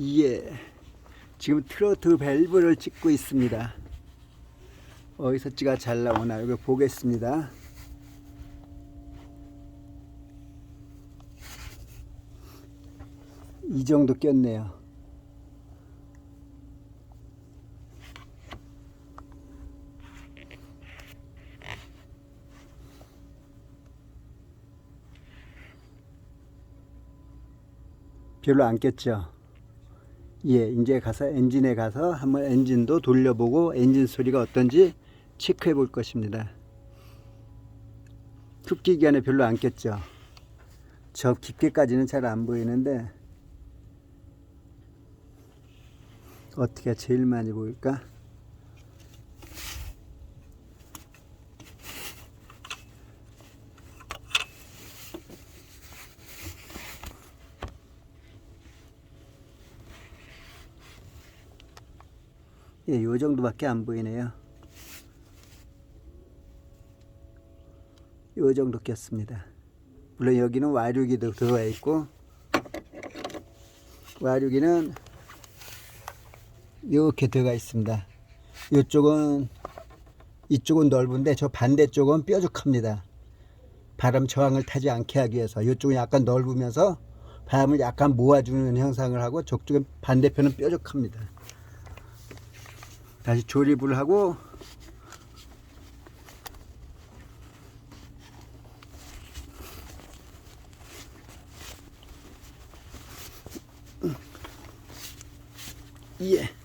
예. 지금 트로트 밸브를 찍고 있습니다. 어디서 찍어 잘 나오나 여기 보겠습니다. 이 정도 꼈네요. 별로 안 꼈죠? 예, 이제 가서 엔진에 가서 한번 엔진도 돌려보고 엔진 소리가 어떤지 체크해 볼 것입니다. 흡기 기간에 별로 안 꼈죠? 저 깊게까지는 잘 안 보이는데 어떻게 제일 많이 보일까? 예, 요 정도밖에 안 보이네요. 요 정도 꼈습니다. 물론 여기는 와류기도 들어가 있고 와류기는 이렇게 들어가 있습니다. 이쪽은 이쪽은 넓은데 저 반대쪽은 뾰족합니다. 바람 저항을 타지 않게 하기 위해서 이쪽은 약간 넓으면서 바람을 약간 모아주는 형상을 하고 저쪽은 반대편은 뾰족합니다. 다시 조립을 하고 예.